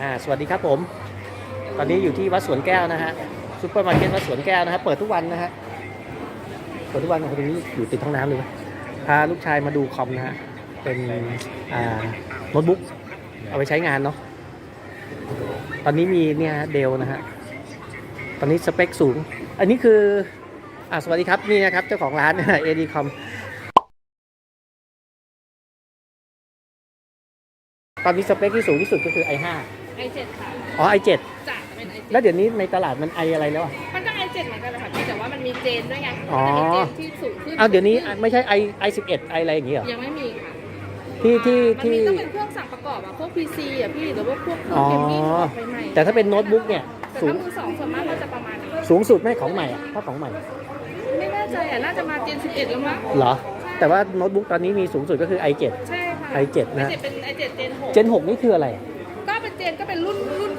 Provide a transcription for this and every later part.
อ่าสวัสดีครับผม ตอนนี้อยู่ที่วัดสวนแก้วนะฮะซูเปอร์มาร์เก็ตวัดสวนแก้วนะฮะเปิดทุกวันนะฮะเปิดทุกวันคนนี้อยู่ติดท้องน้ำเลยพาลูกชายมาดูคอมนะฮะเป็นอ่าโน้ตบุ๊กเอาไปใช้งานเนาะตอนนี้มีเนี่ยเดลนะฮะตอนนี้สเปคสูง อันนี้คืออ่าสวัสดีครับนี่นะครับเจ้าของร้านเอดีคอมตอนนี้สเปคที่สูงที่สุดก็คือ i5 ไอเจ็ดค่ะอ๋อ i7 จะเป็นไอแล้เจ็วดเดี๋ยวนี้ในตลาดมันไออะไรแล้วอะ มันก็ไอเจ็ดเหมือนกันเลยค่ะพี่แต่ว่ามันมีเจนด้วยไงอ๋อ มันจะมีเจนที่สูงขึ้นเอาเดี๋ยวนี้สูงขึ้ไม่ใช่ไอไอสิบเอ็ดไออะไรอย่างเงี้ยเหรอยังไม่มีค่ะที่ที่มันที่ มีต้องเป็นเครื่องสั่งประกอบอะพวก PC อะพี่หรือว่าพวกเครื่อ๋อองเกมมิ่งใหม่ๆแต่ถ้าเป็นโน้ตบุ๊กเนี่ยแต่สูถ้างมือสองส่วนมากก็จะประมาณนี้สูงสุดไม่ของใหม่อะถ้าของใหม่ไม่แน่ใจอะน่าจะมาเจน11แล้วมั้งเหรอ แต่ว่าโน้ตบุ๊กตอนนี้มีสูงสุดก็คือ i7 ใช่ค่ะ i7 นะ ไอเจ็ดเป็นไอเจ็ดเจนหก Gen 6นี่คืออะไรก็เ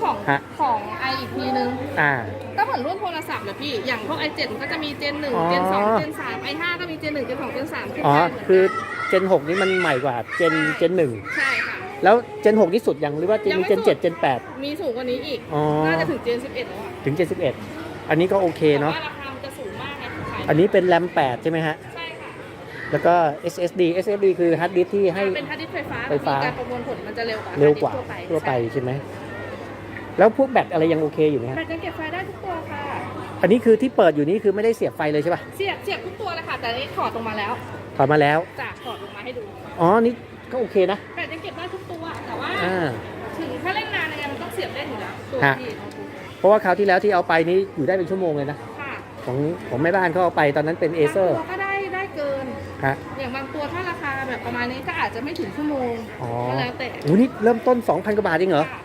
ของฮะ ของไออีกทีนึง อ่า ก็เหมือนรุ่นโทรศัพท์เลยพี่ อย่างพวก i7 มันก็จะมีเจน1อ๋อเจน2เจน3 i5 ก็มีเจน1เจน2เจน3ขึ้นอ๋อไปเหมืนกันคือ Gen 6นี่มันใหม่กว่า Gen Gen ใช่ค่ะ1แล้ว Gen 6นี่สุดยังหรือว่า Gen ยังไม่ Gen สุด7 Gen มีสูงกว่านี้อีก8อ๋อ น่าจะถึงเจน11 แล้วอะถึง Gen 11อันนี้ก็โอเคแต่เนาะว่าราคามันจะสูงมากไงขายอันนี้เป็น RAM 8ใช่ไหมฮะ ใช่ค่ะแล้วก็ SSD SSD คือฮาร์ดดิสก์ที่ให้ เป็นฮาร์ดดิสก์ไฟฟ้าไฟฟ้า มีการประมวลผลมันจะเร็วกว่าเร็วกว่าฮร์ดดิสก์ทั่วไปใช่ไหม แล้วพวกแบตอะไรยังโอเคอยู่ไหมใช่ฮะแบตยังเก็บไฟได้ทุกตัวค่ะ อันนี้คือที่เปิดอยู่นี่คือไม่ได้เสียบไฟเลยใช่ป่ะเสียบเสียบทุกตัวเลยค่ะ แต่อันนี้ถอดลงมาแล้ว ถอดมาแล้วจากถอดลงมาให้ดู อ๋อ นี่ก็โอเคนะ แบตยังเก็บได้ทุกตัว แต่ว่าอ่าถึงถ้าเล่นนานยังไงมันต้องเสียบเล่นอยู่แล้วตัวฮะที่ของคุณเพราะว่าคราวที่แล้วที่เอาไปนี่อยู่ได้เป็นชั่วโมงเลยนะค่ะของของแม่บ้านเขาเอาไปตอนนั้นเป็นเอเซอร์บางตัวก็ได้ได้เกินฮะอย่างบางตัวถ้าราคาแบบประมาณนี้ก็อาจจะไม่ถึงชั่วโมงอ๋อก็แล้วแต่โอ้นี่เริ่มต้น 2,000กว่าบาทเองเหรอค่ะ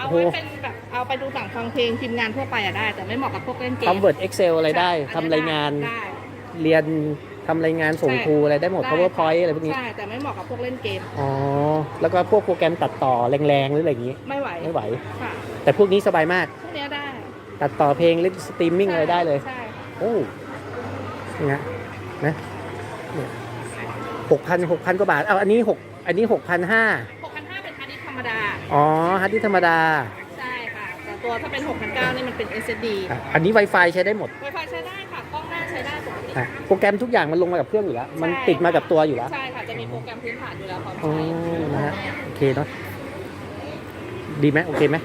เอาโอ้ไว้โหเป็นแบบเอาไปดูสั่งฟังเพลงพิมพ์งานทั่วไปอะได้ แต่ไม่เหมาะกับพวกเล่นเกมทำ Word Excel อะไรได้ใช่ทำรายงานได้เรียนทำรายงานส่งใช่ครูอะไรได้หมดได้ PowerPoint อะไรพวกนี้ ใช่ แต่ไม่เหมาะกับพวกเล่นเกม อ๋อ แล้วก็พวกโปรแกรมตัดต่อแรงๆ หรืออะไรอย่างนี้ ไม่ไหว ไม่ไหว ค่ะ แต่พวกนี้สบายมาก พวกเนี้ยได้ตัดต่อเพลงหรือสตรีมมิ่งอะไรได้เลย ใช่ โอ้นี่ฮะนะหกพันหกพันกว่าบาท เอาอันนี้หกอันนี้หกพันห้า อ๋อฮาร์ดดิสก์ธรรมดาใช่ค่ะ แต่ตัวถ้าเป็น6,900นี่มันเป็น SSD อะอันนี้ Wi-Fi ใช้ได้หมด Wi-Fi ใช้ได้ค่ะกล้องหน้าใช้ได้ปกติอะโปรแกรมทุกอย่างมันลงมากับเครื่องอยู่แล้ว มันติดมากับตัวอยู่แล้ว ใช่ค่ะจะมีโปรแกรมพื้นฐานอยู่แล้วพร้อมอ๋อ ใช้นะฮะ โอเคเนาะ ดีไหมโอเคไหม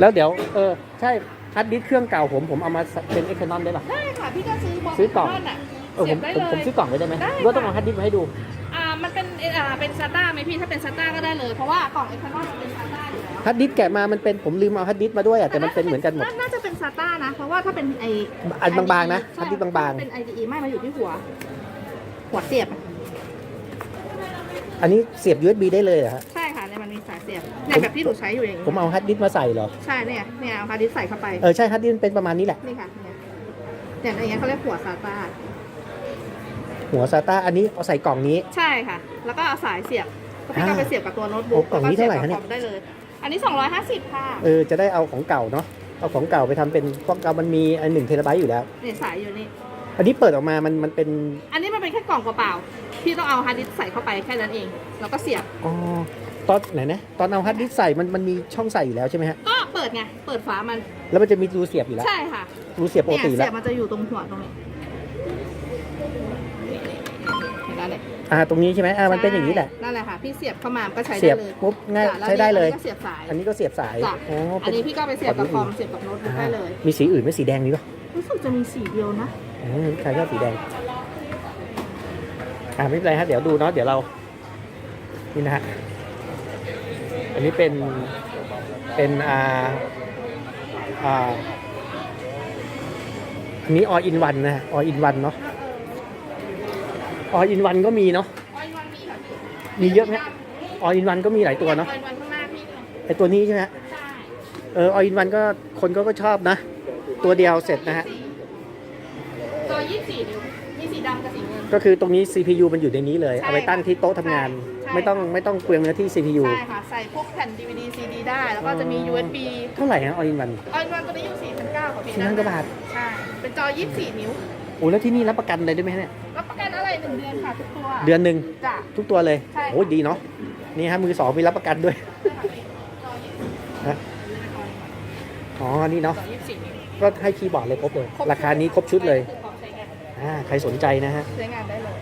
แล้วเดี๋ยว เออ ใช่ฮาร์ดดิสก์เครื่องเก่าผม ผมเอามาเป็นเอ็กซ์นอนได้ป่ะได้ค่ะพี่ก็ซื้อซื้อกล่องบะเออผเสียมบได้ผมเลยผมซื้อกล่องไว้ได้ไหมได้หรือว่าต้องค่ะเอาฮาร์ดดิสก์มาให้ดูอ่ามัน เป็นเอ่อเป็นซาต้าไหมพี่ถ้าเป็นซาต้าก็ได้เลย เพราะว่ากล่องเอ็กซ์นอลมันเป็นซาต้าอยู่แล้วฮาร์ดดิสก์แกะมามันเป็นผมลืมเอาฮาร์ดดิสก์มาด้วยอะแต่มันเป็นเหมือนกันหมดน่าจะเป็นซาต้านะ เพราะว่าถ้าเป็นไออันบางๆนะใช่ฮาร์ดดิสก์บางเป็น IDE ไม่มาอยู่ที่หัว หัวเสียบๆอันนี้เสียบ USB ได้เลยเหรอฮะใช่ค่ะเนี่ยมันมีสายเสียบเนี่ยแบบที่หนูใช้อยู่อย่างนี้ผมเอาฮาร์ดดิสก์มาใส่เหรอใช่เนี่ยเนี่ยเอาฮาร์ดดิสก์ใส่เข้าไป เออใช่ฮาร์ดดิสก์เป็นประมาณนี้แหละ นี่ค่ะเนี่ยเนี่ยอย่างเงี้ยเขาเรียกหัวซาต้า หัวซาต้าอันนี้เอาใส่กล่องนี้ ใช่ค่ะ แล้วก็เอาสายเสียบก็พี่ก็อ่าไปเสียบกับตัวโน้ตบุ๊กโอ้กล่องนี้เท่าไหร่คะเนี่ย แล้วก็สีบกับคอมได้เลย อันนี้ 250 ค่ะเออจะได้เอาของเก่าเนาะเอาของเก่าไปทำเป็นของเก่ามันมีอันหนึ่งเทราไบต์อยู่แล้ว เนี่ยสายอยู่นี่ อันนี้เปิดออกมามันมันเป็นอันนี้มันเป็นแค่กล่องเปล่าๆพี่ต้องเอาฮาร์ดดิสก์ใส่เข้าไปแค่นั้นเอง แล้วก็เสียบ อ๋อตอนไหนนะตอนเอาฮาร์ดดิสก์ใส่มันมันมีช่องใส่อยู่แล้วใช่ไหมฮะก็เปิดไง เปิดฝามัน แล้วมันจะมีรูเสียบอยู่แล้วใช่ค่ะรูเสียบปกเนี่ยติเสีแล้ยวบมันจะอยู่ตรงหัวตรงนี้ อ่าตรงนี้ใช่ไหมอ่ามันเป็นอย่างนี้แหละนั่นแหละค่ะพี่เสียบเข้ามาก็ใช้เสีได้ยบเลยปุ๊บง่ายจ้ะแล้วใช้ได้เลย อันนี้ก็เสียบสาย อันนี้ก็เสียบสายจ้ะ อ๋ออัเป็นนนี้พี่ก็ไปเสียบกับคอมเสียบกับโน้ตบุ๊กได้เลย มีสีอื่นไหมสีแดงมีป่ะรู้สึกจะมีสีเดียวนะ อืมใครชอบสีแดงอ่าไม่เป็นไรฮะเดี๋ยวดูเนาะเดี๋ยวเรานี่นะฮะอันนี้เป็นเป็นอ่าอ่าอันนี้ all in one นะฮะ all in one เนาะ all in one ก็มีเนาะออยวันมีค่ะพี่มีเยอะไหม all in one ก็มีหลายตัวเนาะออยวันข้างหน้าพี่เนี่ยไอตัวนี้ใช่ไหมฮะใช่เออ all in one ก็คนก็ก็ชอบนะ ตัวเดียวเสร็จนะฮะจอยี่สี่นิ้วมีสีดำกับสีเงิน ก็คือตรงนี้ CPU มันอยู่ในนี้เลย ใช่เอาไปตั้งที่โต๊ะทำงาน ใช่ ไม่ต้องไม่ต้องเปลืองเนื้อที่ CPU ใช่ค่ะ ใส่พวกแผ่น DVD CD ได้ แล้วก็จะมี USB เท่าไหร่ฮะ all in one ออยวันตัวนี้อยู่4 9 0 0ค่ะพี่สี่พันกว่าบาท ใช่ เป็นจอ24นิ้ว โอ้แล้วที่นี่รับประกันอะไรด้วยไหมฮะเนี่ย รับประกัน อะไรหนึ่งเดือนค่ะทุกตัวเดือนหนึ่งจ้ะ ทุกตัวเลยใช่ค่ะโอ้ยดีเนาะนี่ฮะมือสองมีรับประกันด้วยจอ20นี่เนาะสองยี่สิบสี่นิ้วก็ให้คีย์บอร์ดเลยครบเลยครบราคานี้ครบชุดเลยคือพร้อมใช้งานอ่าใครสนใจนะฮะ ใช้งานได้เลย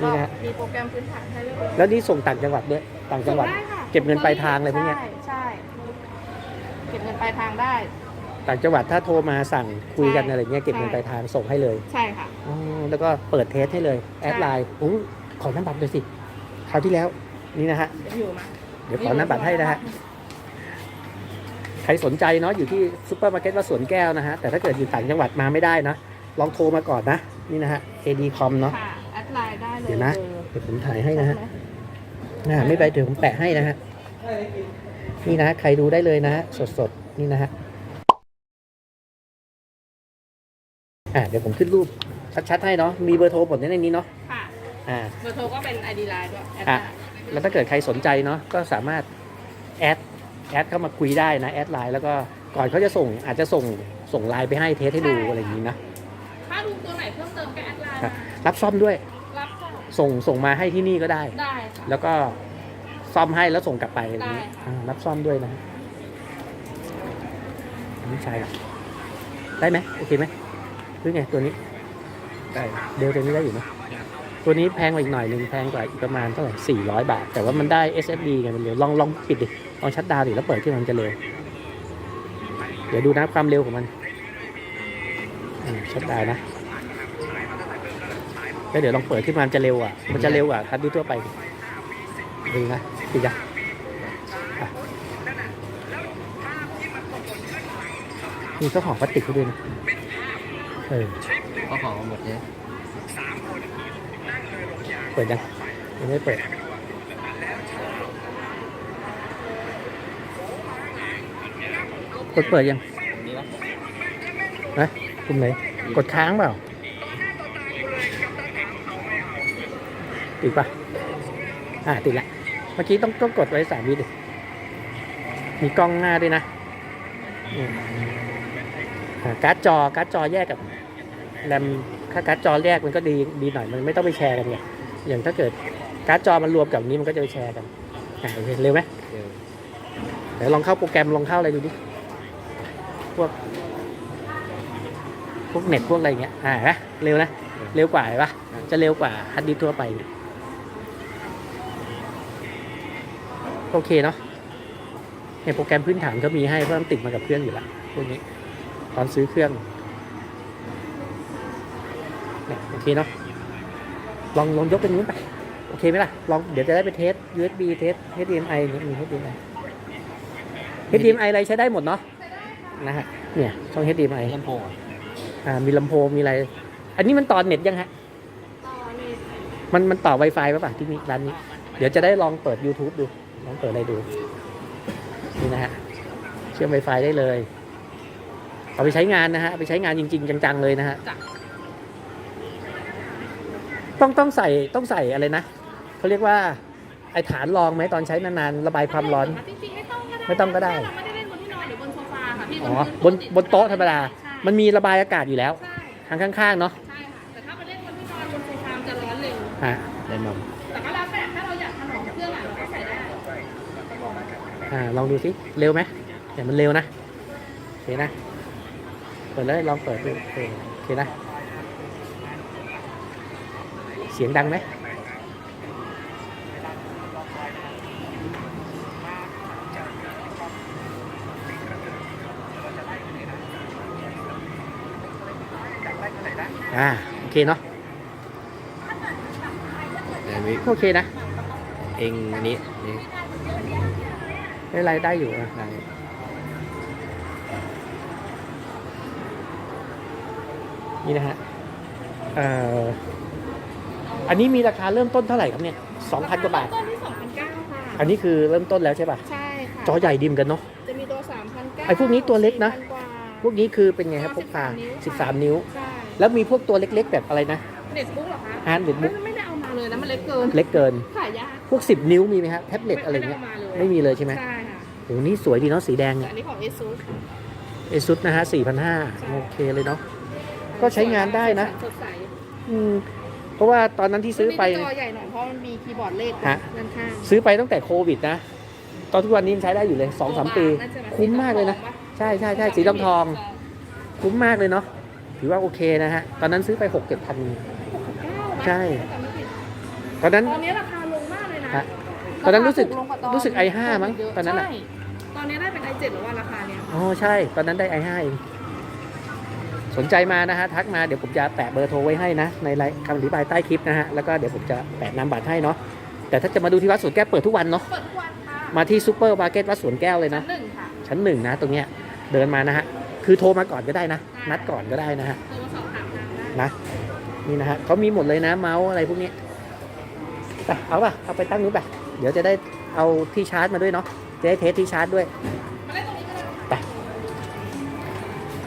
นี่นะฮะ ก็มีโปรแกรมพื้นฐานให้เรียบร้อยแล้วนี่ส่งต่างจังหวัดด้วยต่างจังหวัด ส่ได้ค่ะเก็บเงินปลายทางอะไรพวกเนี้ย ใช่ใช่เก็บเงินปลายทางได้ ต่างจังหวัดถ้าโทรมาสั่งคุยกันใช่อะไรเงี้ยเก็บเงินปลายทางส่งให้เลยใช่ค่ะอ๋อแล้วก็เปิดเทสให้เลยแอดไลน์โอ้ขอน้ำบัตรเลยสิคราวที่แล้วนี่นะฮะเดี๋ยวอยู่มาเดี๋ยวขอน้ำบัตรให้นะฮะใครสนใจเนาะอยู่ที่ซูเปอร์มาร์เก็ตวัดสวนแก้วนะฮะแต่ถ้าเกิดอยู่ต่างจังหวัดมาไม่ได้นะลองโทรมาก่อนนะ นี่นะฮะ ADCOM เนาะค่ะแอดไลน์ได้เลยเดี๋ยวนะบอร์เดี๋ยวผมถ่ายให้นะฮะน่าไม่ไปเดี๋ยวผมแปะให้นะฮะนี่นะฮะใครดูได้เลยนะฮะสดๆ นี่นะฮะ อ่าเดี๋ยวผมขึ้นรูปชัดๆให้เนาะมีเบอร์โทรผมในนี้เนาะค่ะอ่าเบอร์โทรก็เป็น ID ไลน์ด้วยแอดอะไลน์แล้วถ้าเกิดใครสนใจเนาะก็สามารถแอดแอดเข้ามาคุยได้นะแอดไลน์แล้วก็ก่อนเขาจะส่งอาจจะส่งส่งไลน์ไปให้เทสให้ดูอะไรอย่างนี้นะถ้าดูตัวไหนเพิ่มเติมก็แอดไลน์ครับมารับซ่อมด้วยรับค่ะส่งส่งมาให้ที่นี่ก็ได้ ได้ค่ะ แล้วก็ซ่อมให้แล้วส่งกลับไปอะไรอย่างนี้ได้ค่ะอ่ารับซ่อมด้วยนะนี่ใช่ครับได้ไหมโอเคไหม หรือไงตัวนี้ได้เดลตัวนี้ได้อยู่ไหมตัวนี้แพงกว่าอีกหน่อยหนึ่งแพงกว่าอีกประมาณเท่าไหร่สี่ร้อยบาท แต่ว่ามันได้ SSD ไงมันเร็วลองลองปิดดิลองชัดดาวดิแล้วเปิดขึ้นมันจะเร็วเดี๋ยวดูนะความเร็วของมันชัดดาวนะแล้วเดี๋ยวลองเปิดขึ้นมามันจะเร็วอะ มันจะเร็วกว่าฮาดดิสก์ทั่วไปดูนะปิดจ้ะอะมีเจ้าของพลาสติกให้ด้วยนะ เออก็ของหมดเนี่ยเปิดยังยังไม่เปิดกดเปิดยังนี่ปะนะปุ่มไหน กดค้างเปล่า ติดปะอ่าติดละ เมื่อกี้ต้องต้องกดไว้สามวิดิ มีกล้องหน้าด้วยนะอืมอ่าการ์ดจอการ์ดจอแยกกับ แรมถ้าการ์ดจอแยกมันก็ดีดีหน่อยมันไม่ต้องไปแชร์กันไงอย่างถ้าเกิดการ์ดจอมันรวมกับนี้มันก็จะไปแชร์กันอ่าโอเร็วไหมเดี๋ยวลองเข้าโปรแกรมลองเข้าอะไรดูดิพวกพวกเน็ตพวกอะไรเงี้ยอ่าเห็นะเร็วนะเร็วกว่าเห็นปะจะเร็วกว่าฮัดดิสทั่วไปโอเคเนาะในโปรแกรมพื้นฐานเขามีให้เพราะมันติดมากับเครื่องอยู่ล้วพวกนี้ตอนซื้อเครื่อง เนี่ยโอเคเนาะลองลองยกเป็นนู้นไปโอเคไหมล่ะลองเดี๋ยวจะได้ไปเทส USB เทส HDMI เนี่ยมี HDMI HDMI อะไรใช้ได้หมดเนาะนะฮะเนี่ยช่อง HDMI ลำโพงอะอ่ามีลำโพงมีอะไร อันนี้มันต่อเน็ตยังฮะต่อนี่มันมันต่อ Wi-Fi ป่ะป่ะที่นี่ร้านนี้ เดี๋ยวจะได้ลองเปิด YouTube ดูลองเปิดอะไรดูนี่นะฮะเชื่อม Wi-Fi ได้เลย เอาไปใช้งานนะฮะเอาไปใช้งานจริง ๆ จังๆเลยนะฮะจ้ะ ต้องต้องใส่ต้องใส่อะไรนะเขาเรียกว่าไอฐานรองไหมตอนใช้นานๆระบายความร้อน จริงๆไม่ต้องก็ได้ไม่ต้องก็ได้ เราไม่ได้เล่นบนที่นอนหรือบนโซฟาค่ะพี่อ๋อพื้บนบนโต๊ะธรรมดา ใช่มันมีระบายอากาศอยู่แล้วใช่ทางข้างๆเนาะใช่ค่ะแต่ถ้าไปเล่นบนที่นอนบนโซฟามันจะร้อนเร็วอ่าได้มั้งแต่ก็แล้วแต่ถ้าเราอยากถนอมเครื่องอะเราก็ใส่ได้อ่าลองดูสิเร็วไหมเนี่ยมันเร็วนะโอเคนะเปิดเลยลองเปิดดูเออโอเคนะเสียงดังไหมอ่าโอเคเนาะเดี๋ยววิโอเคนะ เองอันนี้นี่ไม่เป็นไรได้อยู่อะได้นี่นะฮะเอ่อ อันนี้มีราคาเริ่มต้นเท่าไหร่ครับเนี่ยสองพันกว่าบาท ต้นที่สองพันเก้าค่ะอันนี้คือเริ่มต้นแล้วใช่ป่ะ ใช่ค่ะจอใหญ่ดิมอนกันเนาะ จะมีตัวสามพันเก้าไอ้พวกนี้ตัวเล็กนะกว่าพวกนี้คือเป็นไงครับพกพา13 นิ้ว ใช่แล้วมีพวกตัวเล็กๆ แบบอะไรนะเน็ตบุ๊กเหรอคะฮาร์ดเน็ตบุ๊กไม่ไม่ได้เอามาเลยนะมันเล็กเกินเล็กเกิน ขายยากพวก 10 นิ้วมีไหมครับแท็บเล็ตอะไรเงี้ยไม่ได้ามาเลยไม่มีเลยใช่ไหมใช่ค่ะโหนี่สวยดีเนาะสีแดงแต่อันนี้ของ ASUS เอซุนะฮะ4,500โอเคเลยเนาะ ก็ใช้งานได้นะ สดใสอืม เพราะว่าตอนนั้นที่ซื้อไปมันมีจอใหญ่หน่อยเพราะมันมีคีย์บอร์ดเลขฮะด้านข้างซื้อไปตั้งแต่โควิดนะ ตอนทุกวันนี้ยังใช้ได้อยู่เลย2อสปี น่าจะแบบคุ้มมากเลยนะปใช่ใช่ใช่สีทองทอง คุ้มมากเลยเนาะ ถือว่าโอเคนะฮะ ตอนนั้นซื้อไปหกเจ็ดพัน ใช่ ตอนนั้น ตอนนี้ราคาลงมากเลยนะฮะตอนนั้นรู้สึกาคาถูลงว่ารู้สึก i5 มั้งตอนนั้นน่ะใช่ตอนนี้ได้เป็น i7 หรือว่าราคาเนี้ยอ๋อใช่ ตอนนั้นได้ i5 เอง สนใจมานะฮะทักมาเดี๋ยวผมจะแปะเบอร์โทรไว้ให้นะในไลน์คำอธิบายใต้คลิปนะฮะแล้วก็เดี๋ยวผมจะแปะนามบัตรให้เนาะแต่ถ้าจะมาดูที่วัดสวนแก้วเปิดทุกวันเนาะเปิดทุกวันค่ะมาที่ซูเปอร์มาร์เก็ตวัดสวนแก้วเลยนะชั้นหนึ่งค่ะชั้นหนึ่งนะตรงเนี้ยเดินมานะฮะคือโทรมาก่อนก็ได้นะ นัดก่อนก็ได้นะฮะโทรมาสอบถามทางได้นะนี่นะฮะเขามีหมดเลยนะเมาส์อะไรพวกนี้ไปเอาป่ะเอาไปตั้งนู้นไปเดี๋ยวจะได้เอาที่ชาร์จมาด้วยเนาะจะได้เทสที่ชาร์จด้วย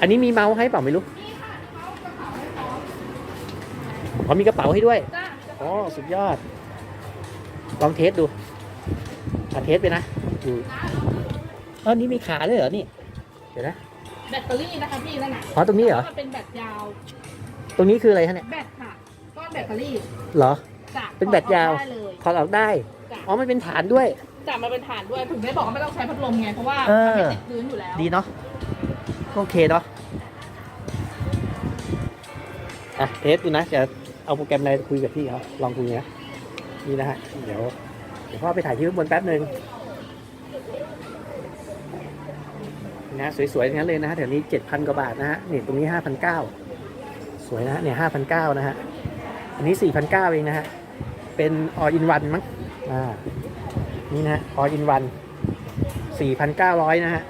อันนี้มีเมาส์ให้เปล่าไม่รู้นี่ค่ะเขากระเป๋าให้พร้อมอ๋อมีกระเป๋าให้ด้วยจ้าอ๋อ สุดยอด ลองเทสดูมาเทสไปนะดูอ๋อนี่มีขาด้วยเหรอ นี่ เดี๋ยวนะ แบตเตอรี่นะคะพี่นั่นน่ะอ๋อ ตรงนี้เหรอ มันเป็นแบตยาว ตรงนี้คืออะไรฮะเนี่ย แบตค่ะ ก้อนแบตเตอรี่ เหรอจ้ะเป็นแบตยาวได้เลยถอดออกได้จ้ะอ๋อ มันเป็นฐานด้วยจ้ะมันเป็นฐานด้วย ถึงได้บอกว่าไม่ต้องใช้พัดลมไง เพราะว่าเอมันอไม่ติดพื้นอยู่แล้ว ดีเนาะ โอเคเนาะอะเทสดูนะจะเอาโปรแกรมอะไรคุยกับพี่เขาลองคุยนะนี่นะฮะเดี๋ยวเดี๋ยวพ่อไปถ่ายที่ข้างบนแป๊บหนึ่งนะสวยๆทั้งนั้นเลยนะฮะแถวนี้เจ็ดพันกว่าบาทนะฮะนี่ตรงนี้ห้าพันเก้าสวยนะเนี่ยห้าพันเก้านะฮะอันนี้สี่พันเก้าเองนะฮะเป็นออินวันมั้งอ่านี่นะฮะออินวันสี่พันเก้าร้อยนะฮะ